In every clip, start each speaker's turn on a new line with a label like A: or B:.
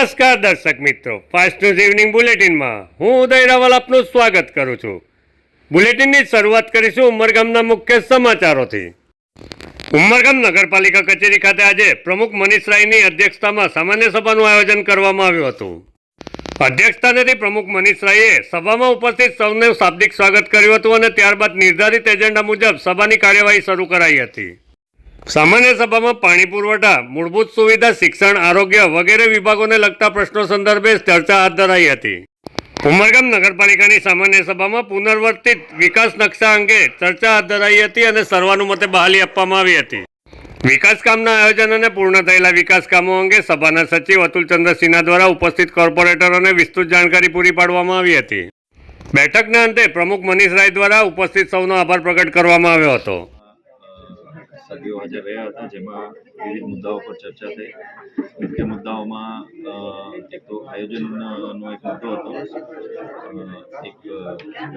A: નમસ્કાર દર્શક મિત્રો. ફાસ્ટ ન્યૂઝ ઇવનિંગ બુલેટિનમાં હું ઉદય રાવલ આપનું સ્વાગત કરું છું. બુલેટિનની શરૂઆત કરીશું ઉમરગામના મુખ્ય સમાચારોથી. ઉમરગામ નગરપાલિકા કચેરી ખાતે આજે પ્રમુખ મનીષ રાયની અધ્યક્ષતામાં સામાન્ય સભાનું આયોજન કરવામાં આવ્યું હતું. અધ્યક્ષતાનેથી પ્રમુખ મનીષ રાયે સભામાં ઉપસ્થિત સૌને શાબ્દિક સ્વાગત કર્યું હતું અને ત્યારબાદ નિર્ધારિત એજન્ડા મુજબ સભાની કાર્યવાહી શરૂ કરાઈ હતી. સામાન્ય સભામાં પાણી પુરવઠા, મૂળભૂત સુવિધા, શિક્ષણ, આરોગ્ય વગેરે વિભાગોને લગતા પ્રશ્નો સંદર્ભે ચર્ચા હાથ ધરાઈ હતી. ઉમરગામ નગરપાલિકાની સામાન્ય સભામાં પુનર્વર્તિત વિકાસ નકશા અંગે ચર્ચા હાથ ધરાઈ હતી અને સર્વાનુમતે બહાલી આપવામાં આવી હતી. વિકાસ કામના આયોજન અને પૂર્ણ થયેલા વિકાસ કામો અંગે સભાના સચિવ અતુલચંદ્ર સિન્હા દ્વારા ઉપસ્થિત કોર્પોરેટરોને વિસ્તૃત જાણકારી પૂરી પાડવામાં આવી હતી. બેઠકના અંતે પ્રમુખ મનીષ રાય દ્વારા ઉપસ્થિત સૌનો આભાર પ્રગટ કરવામાં આવ્યો હતો.
B: સભ્યો હાજર રહ્યા હતા, જેમાં વિવિધ મુદ્દાઓ પર ચર્ચા થઈ. મુખ્ય મુદ્દાઓમાં એક તો આયોજનનો એક મુદ્દો હતો. એક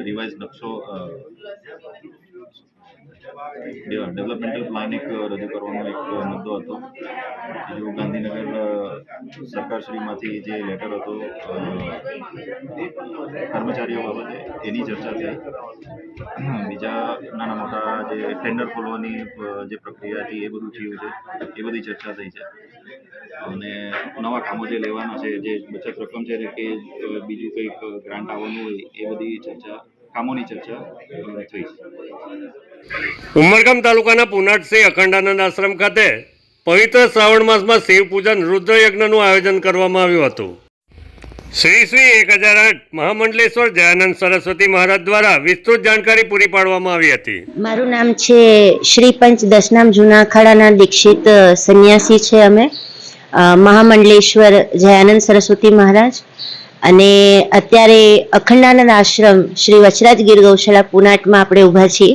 B: રિવાઇઝ નકશો ડેવલપમેન્ટલ પ્લાન એક રજૂ કરવાનો એક મુદ્દો હતો. જો ગાંધીનગર સરકારશ્રીમાંથી જે લેટર હતો કર્મચારીઓ બાબતે એની ચર્ચા થઈ. બીજા નાના મોટા જે ટેન્ડર ખોલવાની જે પ્રક્રિયા હતી એ બધું થયું છે. એ બધી ચર્ચા થઈ છે. અને નવા કામો જે લેવાના છે, જે બચત રકમ છે, કે બીજું કંઈક ગ્રાન્ટ આવવાનું હોય, એ બધી ચર્ચા, કામોની ચર્ચા થઈ. છે
A: ઉમરગામ તાલુકાના પુનાટ શ્રી અખંડાનંદ આશ્રમ ખાતે પવિત્ર શ્રાવણ માસમાં શિવ પૂજન રુદ્રયજ્ઞનું આયોજન કરવામાં આવ્યું હતું. શ્રી શ્રી એક હજાર આઠ મહામંડલેશ્વર જયાનંદ સરસ્વતી મહારાજ દ્વારા વિસ્તૃત જાણકારી પૂરી પાડવામાં આવી હતી.
C: મારું નામ છે શ્રી પંચ દશનામ જૂના અખાડાના દીક્ષિત સંન્યાસી છે અમે. મહામંડલેશ્વર જયાનંદ સરસ્વતી મહારાજ. અને અત્યારે અખંડાનંદ આશ્રમ શ્રી વચરાજ ગીર ગૌશાળા પુનાટમાં આપણે ઊભા છીએ.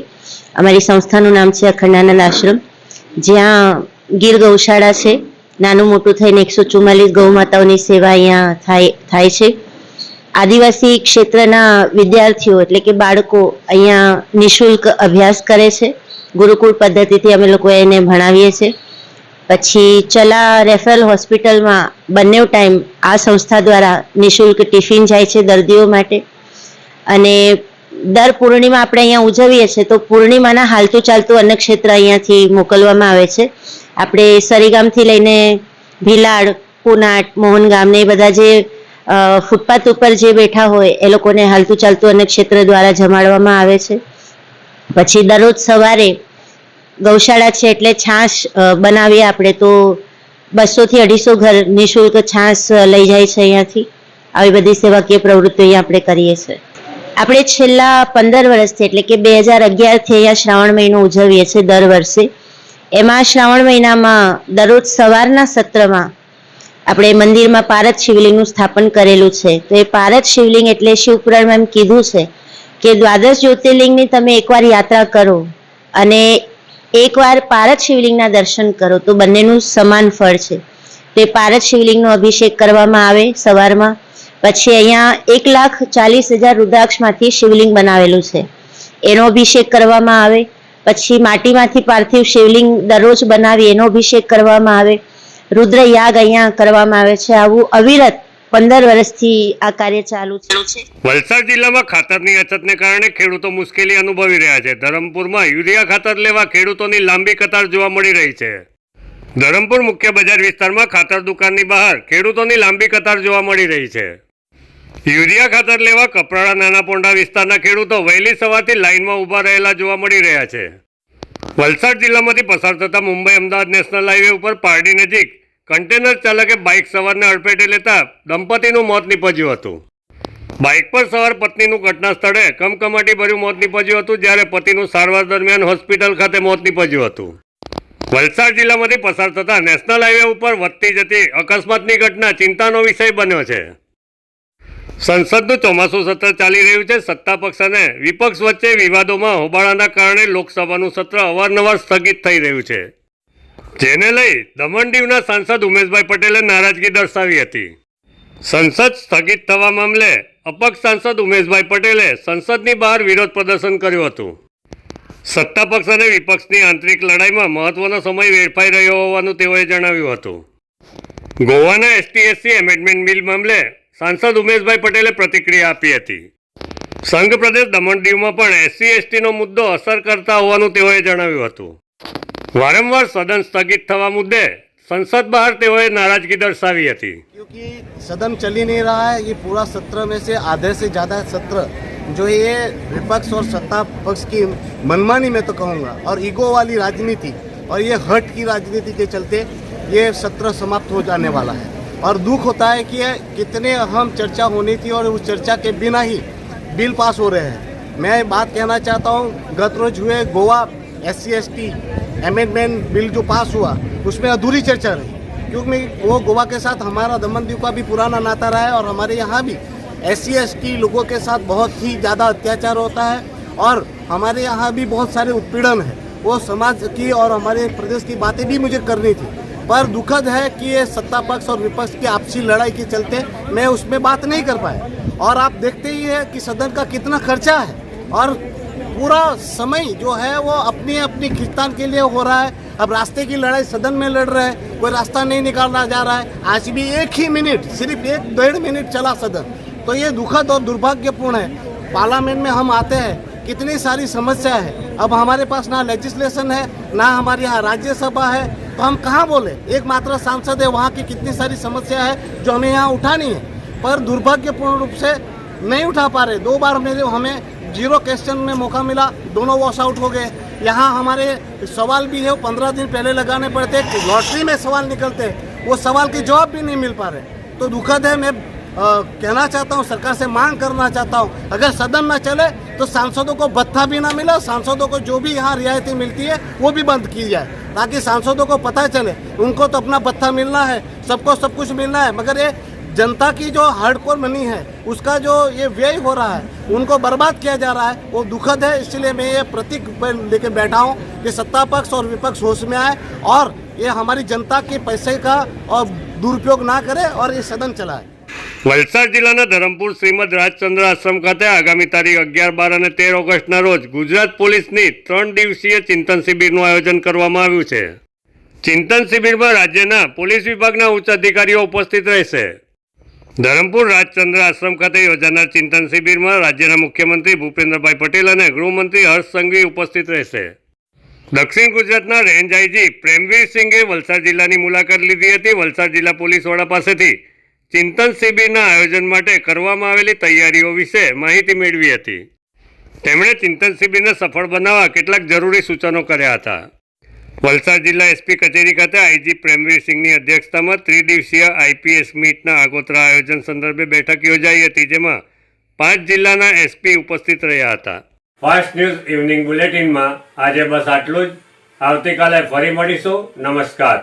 C: અમારી સંસ્થાનું નામ છે અખંડાનંદ આશ્રમ. જ્યાં ગીર ગૌશાળા છે. નાનું મોટું થઈને એકસો ચુમ્માલીસ ગૌ માતાઓની સેવા અહીંયા થાય થાય છે. આદિવાસી ક્ષેત્રના વિદ્યાર્થીઓ એટલે કે બાળકો અહીંયા નિશુલ્ક અભ્યાસ કરે છે. ગુરુકુળ પદ્ધતિથી અમે લોકો એને ભણાવીએ છીએ. પછી ચલા રેફરલ હોસ્પિટલમાં બંને ટાઈમ આ સંસ્થા દ્વારા નિશુલ્ક ટિફિન જાય છે દર્દીઓ માટે. અને દર પૂર્ણિમા આપણે અહીંયા ઉજવીએ છીએ, તો પૂર્ણિમાના હાલતું ચાલતું અન્નક્ષેત્ર અહીંયાથી મોકલવામાં આવે છે. આપણે સરીગામથી લઈને ભીલાડ પુનાટ મોહનગામ ને એ બધા જે ફૂટપાથ ઉપર જે બેઠા હોય, એ લોકોને હાલતું ચાલતું અન્નક્ષેત્ર દ્વારા જમાડવામાં આવે છે. પછી દરરોજ સવારે ગૌશાળા છે એટલે છાશ બનાવીએ આપણે તો બસોથી અઢીસો ઘર નિઃશુલ્ક છાશ લઈ જાય છે અહીંયાથી. આવી બધી સેવાકીય અહીંયા આપણે કરીએ છીએ. આપણે છેલ્લા પંદર વર્ષથી, એટલે કે બે હજાર અગિયારથી અહીંયા શ્રાવણ મહિનો ઉજવીએ છીએ દર વર્ષે. એમાં શ્રાવણ મહિનામાં દરરોજ સવારના સત્રમાં આપણે મંદિરમાં પારદ શિવલિંગનું સ્થાપન કરેલું છે. તો એ પારદ શિવલિંગ એટલે શિવપુરાણમાં એમ કીધું છે કે દ્વાદશ જ્યોતિર્લિંગની તમે એકવાર યાત્રા કરો અને એકવાર પારદ શિવલિંગના દર્શન કરો તો બંનેનું સમાન ફળ છે. તો એ પારદ શિવલિંગનો અભિષેક કરવામાં આવે સવારમાં. પછી અહીંયા એક લાખ ચાલીસ હજાર રુદ્રાક્ષમાંથી શિવલિંગ બનાવેલું છે. એનો અભિષેક કરવામાં આવે, પછી માટીમાંથી પાર્થિવ શિવલિંગ દરરોજ બનાવી એનો અભિષેક કરવામાં આવે, રુદ્ર યાગ અહીંયા કરવામાં આવે છે. આવું અવિરત પંદર વર્ષથી આ કાર્ય ચાલુ છે.
A: વલસાડ જિલ્લામાં ખાતરની અછતને કારણે ખેડૂતો મુશ્કેલી અનુભવી રહ્યા છે. ધરમપુરમાં યુરિયા ખાતર લેવા ખેડૂતોની લાંબી કતાર જોવા મળી રહી છે. ધરમપુર મુખ્ય બજાર વિસ્તારમાં ખાતર દુકાનની બહાર ખેડૂતોની લાંબી કતાર જોવા મળી રહી છે. યુરિયા ખાતર લેવા કપરાડા નાના પોંડા વિસ્તારના ખેડૂતો વહેલી સવારથી લાઇનમાં ઊભા રહેલા જોવા મળી રહ્યા છે. વલસાડ જિલ્લામાંથી પસાર થતા મુંબઈ અમદાવાદ નેશનલ હાઈવે ઉપર પારડી નજીક કન્ટેનર ચાલકે બાઇક સવારને અડફેટે લેતા દંપતીનું મોત નીપજ્યું હતું. બાઇક પર સવાર પત્નીનું ઘટના સ્થળે કમકમાટી ભર્યું મોત નીપજ્યું હતું, જ્યારે પતિનું સારવાર દરમિયાન હોસ્પિટલ ખાતે મોત નીપજ્યું હતું. વલસાડ જિલ્લામાંથી પસાર થતા નેશનલ હાઈવે ઉપર વધતી જતી અકસ્માતની ઘટના ચિંતાનો વિષય બન્યો છે. સંસદનું ચોમાસું સત્ર ચાલી રહ્યું છે. સત્તા પક્ષ અને વિપક્ષ વચ્ચે વિવાદોમાં હોબાળાના કારણે લોકસભાનું સત્ર અવારનવાર સ્થગિત થઈ રહ્યું છે. જેને લઈ દમણ દીવના સાંસદ ઉમેશભાઈ પટેલે નારાજગી દર્શાવી હતી. સંસદ સ્થગિત થવા મામલે અપક્ષ સાંસદ ઉમેશભાઈ પટેલે સંસદની બહાર વિરોધ પ્રદર્શન કર્યું હતું. સત્તા પક્ષ અને વિપક્ષની આંતરિક લડાઈમાં મહત્વનો સમય વેડફાઈ રહ્યો હોવાનું તેઓએ જણાવ્યું હતું. ગોવાના એસટીએસસી એમેન્ડમેન્ટ બિલ મામલે સાંસદ ઉમેશભાઈ પટેલે પ્રતિક્રિયા આપી હતી સંઘ પ્રદેશ દમણ દીવમાં પણ એસસી એસટીનો મુદ્દો અસર કરતા હોવાનું તેઓએ જણાવ્યું હતું વારંવાર સદન સ્થગિત થવા મુદ્દે સંસદ બહાર તેઓએ નારાજગી દર્શાવી હતી
D: क्योंकि सदन चल ही नहीं रहा है ये पूरा सत्र में से आधे से ज़्यादा सत्र जो ये विपक्ष और सत्ता पक्ष की मनमानी में तो कहूँगा और ईगो वाली राजनीति और ये हट की राजनीति के चलते ये सत्र समाप्त हो जाने वाला है और दुख होता है कि कितने अहम चर्चा होनी थी और उस चर्चा के बिना ही बिल पास हो रहे हैं। मैं बात कहना चाहता हूँ, गत रोज हुए Goa S C S T amendment bill जो पास हुआ, उसमें अधूरी चर्चा रही। क्योंकि वो गोवा के साथ हमारा दमन दीव का भी पुराना नाता रहा है और हमारे यहाँ भी एस सी एस टी लोगों के साथ बहुत ही ज़्यादा अत्याचार होता है और हमारे यहाँ भी बहुत सारे उत्पीड़न है। वो समाज की और हमारे प्रदेश की बातें भी मुझे करनी थी। पर दुखद है कि ये सत्ता पक्ष और विपक्ष की आपसी लड़ाई के चलते मैं उसमें बात नहीं कर पाया। और आप देखते ही है कि सदन का कितना खर्चा है। और पूरा समय जो है वो अपनी अपनी खिंचतान के लिए हो रहा है। अब रास्ते की लड़ाई सदन में लड़ रहे हैं, कोई रास्ता नहीं निकालना जा रहा है। आज भी एक ही मिनट, सिर्फ़ एक डेढ़ मिनट चला सदन। तो ये दुखद और दुर्भाग्यपूर्ण है। पार्लियामेंट में हम आते हैं, कितनी सारी समस्या है। अब हमारे पास ना लेजिस्लेशन है, ना हमारे यहाँ राज्यसभा है तो हम कहाँ बोले? एकमात्र सांसद है, वहाँ की कितनी सारी समस्या है जो हमें यहाँ उठानी है। पर दुर्भाग्यपूर्ण रूप से नहीं उठा पा रहे। दो बार मेरे हमें ज़ीरो क्वेश्चन में मौका मिला, दोनों वॉश आउट हो गए। यहाँ हमारे सवाल भी है, वो पंद्रह दिन पहले लगाने पड़ते। लॉटरी में सवाल निकलते, वो सवाल के जवाब भी नहीं मिल पा रहे। तो दुखद है, मैं कहना चाहता हूँ, सरकार से मांग करना चाहता हूँ, अगर सदन न चले तो सांसदों को भत्ता भी ना मिले, सांसदों को जो भी यहाँ रियायतें मिलती है, वो भी बंद की जाए, ताकि सांसदों को पता चले, उनको तो अपना भत्ता मिलना है, सबको सब कुछ मिलना है, मगर ये जनता की जो हार्डकोर मनी है, उसका जो ये व्यय हो रहा है, उनको बर्बाद किया जा रहा है, वो दुखद है, इसलिए मैं ये प्रतीक लेके बैठा हूँ कि सत्ता पक्ष और विपक्ष होश में आए, और ये हमारी जनता के पैसे का और दुरुपयोग ना करे, और ये सदन चलाए।
A: વલસાડ જિલ્લાના ધરમપુર શ્રીમદ રાજચંદ્ર આશ્રમ ખાતે આગામી તારીખ અગિયાર, બાર અને તેર ઓગસ્ટના રોજ ગુજરાત પોલીસની ત્રણ દિવસીય ચિંતન શિબિરનું આયોજન કરવામાં આવ્યું છે. ચિંતન શિબિરમાં રાજ્યના પોલીસ વિભાગના ઉચ્ચ અધિકારીઓ ઉપસ્થિત રહેશે. ધરમપુર રાજચંદ્ર આશ્રમ ખાતે યોજાનાર ચિંતન શિબિરમાં રાજ્યના મુખ્યમંત્રી ભૂપેન્દ્રભાઈ પટેલ અને ગૃહમંત્રી હર્ષ સંઘવી ઉપસ્થિત રહેશે. દક્ષિણ ગુજરાતના રેન્જ આઈજી પ્રેમવીર સિંઘે વલસાડ જિલ્લાની મુલાકાત લીધી હતી. વલસાડ જિલ્લા પોલીસ વડા પાસેથી ચિંતન શિબિરના આયોજન માટે કરવામાં આવેલી તૈયારીઓ વિશે માહિતી મેળવી હતી. તેમણે ચિંતન શિબિરને સફળ બનાવવા કેટલાક જરૂરી સૂચનો કર્યા હતા. વલસાડ જિલ્લા એસપી કચેરી ખાતે આઈજી પ્રેમવીર સિંહની અધ્યક્ષતામાં ત્રિદિવસીય આઈપીએસ મીટના આગોતરા આયોજન સંદર્ભે બેઠક યોજાઈ હતી, જેમાં પાંચ જિલ્લાના એસપી ઉપસ્થિત રહ્યા હતા. ફાસ્ટ ન્યૂઝ ઇવનિંગ બુલેટિનમાં આજે બસ આટલું જ. આવતીકાલે ફરી મળીશું. નમસ્કાર.